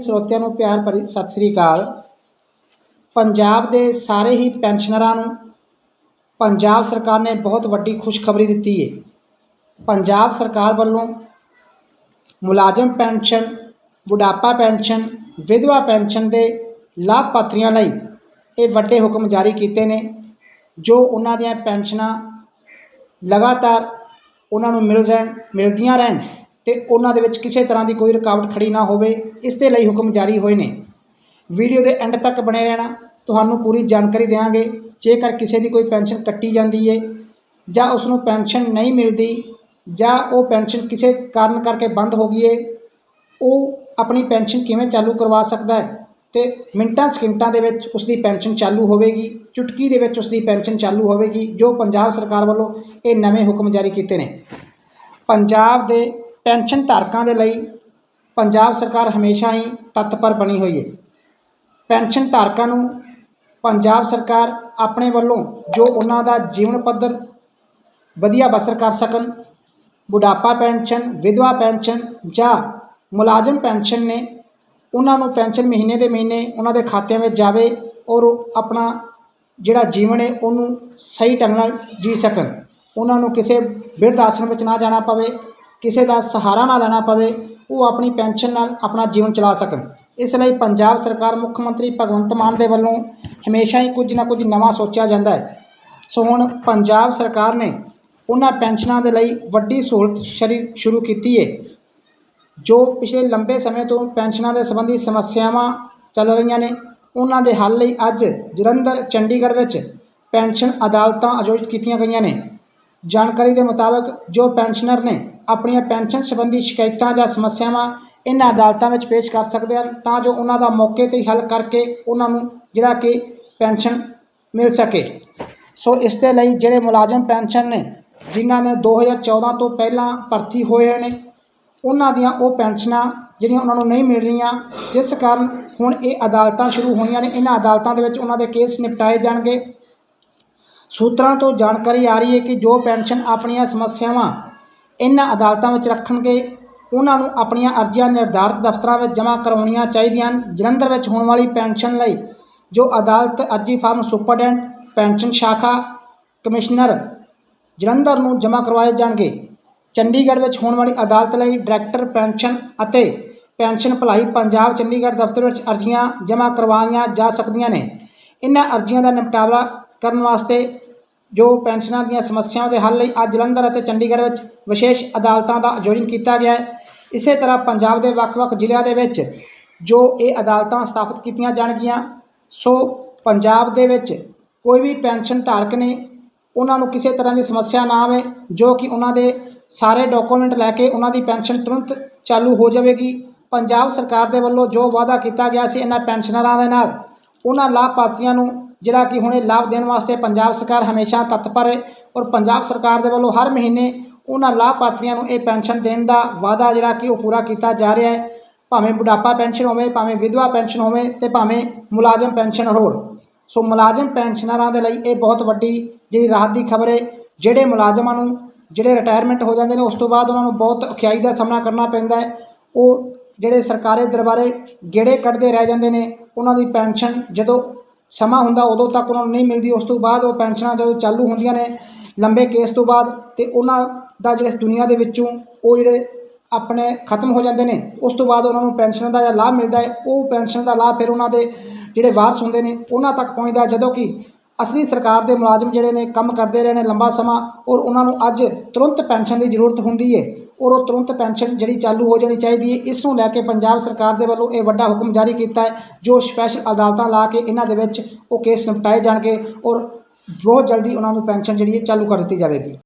ਸਰੋਤਿਆਂ ਨੂੰ ਪਿਆਰ ਭਰੀ ਸਤਿ ਸ੍ਰੀ ਅਕਾਲ। ਪੰਜਾਬ ਦੇ ਸਾਰੇ ਹੀ ਪੈਨਸ਼ਨਰਾਂ ਨੂੰ ਪੰਜਾਬ ਸਰਕਾਰ ਨੇ ਬਹੁਤ ਵੱਡੀ ਖੁਸ਼ਖਬਰੀ ਦਿੱਤੀ ਹੈ ਪੰਜਾਬ ਸਰਕਾਰ ਵੱਲੋਂ ਮੁਲਾਜ਼ਮ ਪੈਨਸ਼ਨ, ਬੁਢਾਪਾ ਪੈਨਸ਼ਨ, ਵਿਧਵਾ ਪੈਨਸ਼ਨ ਦੇ ਲਾਭਪਾਤਰੀਆਂ ਲਈ ਇਹ ਵੱਡੇ ਹੁਕਮ ਜਾਰੀ ਕੀਤੇ ਨੇ, ਜੋ ਉਹਨਾਂ ਦੀਆਂ ਪੈਨਸ਼ਨਾਂ ਲਗਾਤਾਰ ਉਹਨਾਂ ਨੂੰ ਮਿਲ ਰਹਿਣ ਮਿਲਦੀਆਂ ਰਹਿਣ। ਅਤੇ ਉਹਨਾਂ ਦੇ ਵਿੱਚ ਕਿਸੇ ਤਰ੍ਹਾਂ ਦੀ ਕੋਈ ਰੁਕਾਵਟ ਖੜੀ ਨਾ ਹੋਵੇ, ਇਸ ਦੇ ਲਈ ਹੁਕਮ ਜਾਰੀ ਹੋਏ ਨੇ। ਵੀਡੀਓ ਦੇ ਐਂਡ ਤੱਕ ਬਣੇ ਰਹਿਣਾ, ਤੁਹਾਨੂੰ ਪੂਰੀ ਜਾਣਕਾਰੀ ਦੇਵਾਂਗੇ ਜੇਕਰ ਕਿਸੇ ਦੀ ਕੋਈ ਪੈਨਸ਼ਨ ਕੱਟੀ ਜਾਂਦੀ ਹੈ ਜਾਂ ਉਸ ਨੂੰ ਪੈਨਸ਼ਨ ਨਹੀਂ ਮਿਲਦੀ, ਜਾਂ ਉਹ ਪੈਨਸ਼ਨ ਕਿਸੇ ਕਾਰਨ ਕਰਕੇ ਬੰਦ ਹੋ ਗਈ ਹੈ ਉਹ ਆਪਣੀ ਪੈਨਸ਼ਨ ਕਿਵੇਂ ਚਾਲੂ ਕਰਵਾ ਸਕਦਾ ਹੈ? ਅਤੇ ਮਿੰਟਾਂ ਸਕਿੰਟਾਂ ਦੇ ਵਿੱਚ ਉਸ ਦੀ ਪੈਨਸ਼ਨ ਚਾਲੂ ਹੋਵੇਗੀ, ਚੁਟਕੀ ਦੇ ਵਿੱਚ ਉਸ ਦੀ ਪੈਨਸ਼ਨ ਚਾਲੂ ਹੋਵੇਗੀ, ਜੋ ਪੰਜਾਬ ਸਰਕਾਰ ਵੱਲੋਂ ਇਹ ਨਵੇਂ ਹੁਕਮ ਜਾਰੀ ਕੀਤੇ ਨੇ। ਪੰਜਾਬ ਦੇ ਪੈਨਸ਼ਨ ਧਾਰਕਾਂ ਦੇ ਲਈ ਪੰਜਾਬ ਸਰਕਾਰ ਹਮੇਸ਼ਾ ਹੀ ਤਤਪਰ ਬਣੀ ਹੋਈ ਹੈ। ਪੈਨਸ਼ਨ ਧਾਰਕਾਂ ਨੂੰ ਪੰਜਾਬ ਸਰਕਾਰ ਆਪਣੇ ਵੱਲੋਂ ਜੋ ਉਹਨਾਂ ਦਾ ਜੀਵਨ ਪੱਧਰ ਵਧੀਆ ਬਸਰ ਕਰ ਸਕਣ, ਬੁਢਾਪਾ ਪੈਨਸ਼ਨ, ਵਿਧਵਾ ਪੈਨਸ਼ਨ ਜਾਂ ਮੁਲਾਜ਼ਮ ਪੈਨਸ਼ਨ ਨੇ ਉਹਨਾਂ ਨੂੰ ਪੈਨਸ਼ਨ ਮਹੀਨੇ ਦੇ ਮਹੀਨੇ ਉਹਨਾਂ ਦੇ ਖਾਤਿਆਂ ਵਿੱਚ ਜਾਵੇ ਔਰ ਉਹ ਆਪਣਾ ਜਿਹੜਾ ਜੀਵਨ ਹੈ ਉਹਨੂੰ ਸਹੀ ਢੰਗ ਨਾਲ ਜੀ ਸਕਣ। ਉਹਨਾਂ ਨੂੰ ਕਿਸੇ ਬਿਰਧ ਆਸ਼ਰਮ ਵਿੱਚ ਨਾ ਜਾਣਾ ਪਵੇ। ਕਿਸੇ ਦਾ ਸਹਾਰਾ ਨਾ ਲੈਣਾ ਪਵੇ, ਉਹ ਆਪਣੀ ਪੈਨਸ਼ਨ ਨਾਲ ਆਪਣਾ ਜੀਵਨ ਚਲਾ ਸਕਣ। ਇਸ ਲਈ ਪੰਜਾਬ ਸਰਕਾਰ ਮੁੱਖ ਮੰਤਰੀ ਭਗਵੰਤ ਮਾਨ ਦੇ ਵੱਲੋਂ ਹਮੇਸ਼ਾ ਹੀ ਕੁਝ ਨਾ ਕੁਝ ਨਵਾਂ ਸੋਚਿਆ ਜਾਂਦਾ ਹੈ। ਸੋ ਹੁਣ ਪੰਜਾਬ ਸਰਕਾਰ ਨੇ ਉਹਨਾਂ ਪੈਨਸ਼ਨਾਂ ਦੇ ਲਈ ਵੱਡੀ ਸਹੂਲਤ ਸ਼ਰੀ, ਸ਼ੁਰੂ ਕੀਤੀ ਹੈ ਜੋ ਪਿਛਲੇ ਲੰਬੇ ਸਮੇਂ ਤੋਂ ਪੈਨਸ਼ਨਾਂ ਦੇ ਸੰਬੰਧੀ ਸਮੱਸਿਆਵਾਂ ਚੱਲ ਰਹੀਆਂ ਨੇ। ਉਹਨਾਂ ਦੇ ਹੱਲ ਲਈ ਅੱਜ ਜਲੰਧਰ, ਚੰਡੀਗੜ੍ਹ ਵਿੱਚ ਪੈਨਸ਼ਨ ਅਦਾਲਤਾਂ ਆਯੋਜਿਤ ਕੀਤੀਆਂ ਗਈਆਂ ਨੇ। ਜਾਣਕਾਰੀ ਦੇ ਮੁਤਾਬਕ ਜੋ ਪੈਨਸ਼ਨਰ ਨੇ ਆਪਣੀਆਂ ਪੈਨਸ਼ਨ ਸੰਬੰਧੀ ਸ਼ਿਕਾਇਤਾਂ ਜਾਂ ਸਮੱਸਿਆਵਾਂ ਇਹਨਾਂ ਅਦਾਲਤਾਂ ਵਿੱਚ ਪੇਸ਼ ਕਰ ਸਕਦੇ ਹਨ, ਤਾਂ ਜੋ ਉਹਨਾਂ ਦਾ ਮੌਕੇ 'ਤੇ ਹੀ ਹੱਲ ਕਰਕੇ ਉਹਨਾਂ ਨੂੰ ਜਿਹੜਾ ਕਿ ਪੈਨਸ਼ਨ ਮਿਲ ਸਕੇ। ਸੋ ਇਸ ਦੇ ਲਈ ਜਿਹੜੇ ਮੁਲਾਜ਼ਮ ਪੈਨਸ਼ਨ ਨੇ, ਜਿਨ੍ਹਾਂ ਨੇ 2014 ਤੋਂ ਪਹਿਲਾਂ ਭਰਤੀ ਹੋਏ ਨੇ, ਉਹਨਾਂ ਦੀਆਂ ਉਹ ਪੈਨਸ਼ਨਾਂ ਜਿਹੜੀਆਂ ਉਹਨਾਂ ਨੂੰ ਨਹੀਂ ਮਿਲ ਰਹੀਆਂ, ਜਿਸ ਕਾਰਨ ਹੁਣ ਇਹ ਅਦਾਲਤਾਂ ਸ਼ੁਰੂ ਹੋਈਆਂ ਨੇ। ਇਹਨਾਂ ਅਦਾਲਤਾਂ ਦੇ ਵਿੱਚ ਉਹਨਾਂ ਦੇ ਕੇਸ ਨਿਪਟਾਏ ਜਾਣਗੇ। ਸੂਤਰਾਂ ਤੋਂ ਜਾਣਕਾਰੀ ਆ ਰਹੀ ਹੈ ਕਿ ਜੋ ਪੈਨਸ਼ਨ ਆਪਣੀਆਂ ਸਮੱਸਿਆਵਾਂ ਇਹਨਾਂ ਅਦਾਲਤਾਂ ਵਿੱਚ ਰੱਖਣਗੇ, ਉਹਨਾਂ ਨੂੰ ਆਪਣੀਆਂ ਅਰਜ਼ੀਆਂ ਨਿਰਧਾਰਤ ਦਫ਼ਤਰਾਂ ਵਿੱਚ ਜਮ੍ਹਾਂ ਕਰਵਾਉਣੀਆਂ ਚਾਹੀਦੀਆਂ ਹਨ। ਜਲੰਧਰ ਵਿੱਚ ਹੋਣ ਵਾਲੀ ਪੈਨਸ਼ਨ ਲਈ ਜੋ ਅਦਾਲਤ ਅਰਜ਼ੀ ਫਾਰਮ ਸੁਪਰਡੈਂਟ ਪੈਨਸ਼ਨ ਸ਼ਾਖਾ ਕਮਿਸ਼ਨਰ ਜਲੰਧਰ ਨੂੰ ਜਮ੍ਹਾਂ ਕਰਵਾਏ ਜਾਣਗੇ। ਚੰਡੀਗੜ੍ਹ ਵਿੱਚ ਹੋਣ ਵਾਲੀ ਅਦਾਲਤ ਲਈ ਡਾਇਰੈਕਟਰ ਪੈਨਸ਼ਨ ਅਤੇ ਪੈਨਸ਼ਨ ਭਲਾਈ ਪੰਜਾਬ ਚੰਡੀਗੜ੍ਹ ਦਫ਼ਤਰ ਵਿੱਚ ਅਰਜ਼ੀਆਂ ਜਮ੍ਹਾਂ ਕਰਵਾਈਆਂ ਜਾ ਸਕਦੀਆਂ ਨੇ। ਇਹਨਾਂ ਅਰਜ਼ੀਆਂ ਦਾ ਨਿਪਟਾਰਾ ਕਰਨ ਵਾਸਤੇ ਜੋ ਪੈਨਸ਼ਨਾਂ ਦੀਆਂ ਸਮੱਸਿਆਵਾਂ ਦੇ ਹੱਲ ਲਈ ਅੱਜ ਜਲੰਧਰ ਅਤੇ ਚੰਡੀਗੜ੍ਹ ਵਿੱਚ ਵਿਸ਼ੇਸ਼ ਅਦਾਲਤਾਂ ਦਾ ਆਯੋਜਨ ਕੀਤਾ ਗਿਆ ਹੈ। ਇਸੇ ਤਰ੍ਹਾਂ ਪੰਜਾਬ ਦੇ ਵੱਖ-ਵੱਖ ਜ਼ਿਲ੍ਹਿਆਂ ਦੇ ਵਿੱਚ ਜੋ ਇਹ ਅਦਾਲਤਾਂ ਸਥਾਪਿਤ ਕੀਤੀਆਂ ਜਾਣਗੀਆਂ, ਸੋ ਪੰਜਾਬ ਦੇ ਵਿੱਚ ਕੋਈ ਵੀ ਪੈਨਸ਼ਨ ਧਾਰਕ ਨੇ, ਉਹਨਾਂ ਨੂੰ ਕਿਸੇ ਤਰ੍ਹਾਂ ਦੀ ਸਮੱਸਿਆ ਨਾ ਆਵੇ, ਜੋ ਕਿ ਉਹਨਾਂ ਦੇ ਸਾਰੇ ਡਾਕੂਮੈਂਟ ਲੈ ਕੇ ਉਹਨਾਂ ਦੀ ਪੈਨਸ਼ਨ ਤੁਰੰਤ ਚਾਲੂ ਹੋ ਜਾਵੇਗੀ। ਪੰਜਾਬ ਸਰਕਾਰ ਦੇ ਵੱਲੋਂ ਜੋ ਵਾਅਦਾ ਕੀਤਾ ਗਿਆ ਸੀ ਇਹਨਾਂ ਪੈਨਸ਼ਨਰਾਂ ਦੇ ਨਾਲ, ਉਹਨਾਂ ਲਾਭਪਾਤਰੀਆਂ ਨੂੰ ਜਿਹੜਾ ਕਿ ਹੁਣ ਇਹ ਲਾਭ ਦੇਣ ਵਾਸਤੇ ਪੰਜਾਬ ਸਰਕਾਰ ਹਮੇਸ਼ਾ ਤਤਪਰ ਹੈ ਔਰ ਪੰਜਾਬ ਸਰਕਾਰ ਦੇ ਵੱਲੋਂ ਹਰ ਮਹੀਨੇ ਉਹਨਾਂ ਲਾਭਪਾਤਰੀਆਂ ਨੂੰ ਇਹ ਪੈਨਸ਼ਨ ਦੇਣ ਦਾ ਵਾਅਦਾ ਜਿਹੜਾ ਕਿ ਉਹ ਪੂਰਾ ਕੀਤਾ ਜਾ ਰਿਹਾ ਹੈ। ਭਾਵੇਂ ਬੁਢਾਪਾ ਪੈਨਸ਼ਨ ਹੋਵੇ, ਭਾਵੇਂ ਵਿਧਵਾ ਪੈਨਸ਼ਨ ਹੋਵੇ ਤੇ ਭਾਵੇਂ ਮੁਲਾਜ਼ਮ ਪੈਨਸ਼ਨ ਹੋਣ ਸੋ ਮੁਲਾਜ਼ਮ ਪੈਨਸ਼ਨਰਾਂ ਦੇ ਲਈ ਇਹ ਬਹੁਤ ਵੱਡੀ ਜਿਹੜੀ ਰਾਹਤ ਦੀ ਖਬਰ ਹੈ। ਜਿਹੜੇ ਮੁਲਾਜ਼ਮਾਂ ਨੂੰ ਜਿਹੜੇ ਰਿਟਾਇਰਮੈਂਟ ਹੋ ਜਾਂਦੇ ਨੇ, ਉਸ ਤੋਂ ਬਾਅਦ ਉਹਨਾਂ ਨੂੰ ਬਹੁਤ ਔਖਿਆਈ ਦਾ ਸਾਹਮਣਾ ਕਰਨਾ ਪੈਂਦਾ ਹੈ। ਉਹ ਜਿਹੜੇ ਸਰਕਾਰੀ ਦਰਬਾਰੇ ਗੇੜੇ ਕੱਢਦੇ ਰਹਿ ਜਾਂਦੇ ਨੇ, ਉਹਨਾਂ ਦੀ ਪੈਨਸ਼ਨ ਜਦੋਂ ਸਮਾਂ ਹੁੰਦਾ ਉਦੋਂ ਤੱਕ ਉਹਨਾਂ ਨੂੰ ਨਹੀਂ ਮਿਲਦੀ, ਉਸ ਤੋਂ ਬਾਅਦ ਉਹ ਪੈਨਸ਼ਨਾਂ ਜਦੋਂ ਚਾਲੂ ਹੁੰਦੀਆਂ ਨੇ ਲੰਬੇ ਕੇਸ ਤੋਂ ਬਾਅਦ ਤੇ ਉਹਨਾਂ ਦਾ ਜਿਹੜੇ ਦੁਨੀਆ ਦੇ ਵਿੱਚੋਂ ਉਹ ਜਿਹੜੇ ਆਪਣੇ ਖਤਮ ਹੋ ਜਾਂਦੇ ਨੇ, ਉਸ ਤੋਂ ਬਾਅਦ ਉਹਨਾਂ ਨੂੰ ਪੈਨਸ਼ਨ ਦਾ ਜਿਹੜਾ ਲਾਭ ਮਿਲਦਾ ਹੈ, ਉਹ ਪੈਨਸ਼ਨ ਦਾ ਲਾਭ ਫਿਰ ਉਹਨਾਂ ਦੇ ਜਿਹੜੇ ਵਾਰਸ ਹੁੰਦੇ ਨੇ, ਉਹਨਾਂ ਤੱਕ ਪਹੁੰਚਦਾ ਜਦੋਂ ਕਿ ਅਸਲੀ ਸਰਕਾਰ ਦੇ ਮੁਲਾਜ਼ਮ ਜਿਹੜੇ ਨੇ ਕੰਮ ਕਰਦੇ ਰਹੇ ਨੇ ਲੰਬਾ ਸਮਾਂ ਔਰ ਉਹਨਾਂ ਨੂੰ ਅੱਜ ਤੁਰੰਤ ਪੈਨਸ਼ਨ ਦੀ ਜ਼ਰੂਰਤ ਹੁੰਦੀ ਹੈ। ਔਰ ਉਹ ਤੁਰੰਤ ਪੈਨਸ਼ਨ ਜਿਹੜੀ ਚਾਲੂ ਹੋ ਜਾਣੀ ਚਾਹੀਦੀ ਹੈ। ਇਸ ਨੂੰ ਲੈ ਕੇ ਪੰਜਾਬ ਸਰਕਾਰ ਦੇ ਵੱਲੋਂ ਇਹ ਵੱਡਾ ਹੁਕਮ ਜਾਰੀ ਕੀਤਾ ਹੈ, ਜੋ ਸਪੈਸ਼ਲ ਅਦਾਲਤਾਂ ਲਾ ਕੇ ਇਹਨਾਂ ਦੇ ਵਿੱਚ ਉਹ ਕੇਸ ਨਿਪਟਾਏ ਜਾਣਗੇ ਔਰ ਬਹੁਤ ਜਲਦੀ ਉਹਨਾਂ ਨੂੰ ਪੈਨਸ਼ਨ ਜਿਹੜੀ ਹੈ ਚਾਲੂ ਕਰ ਦਿੱਤੀ ਜਾਵੇਗੀ।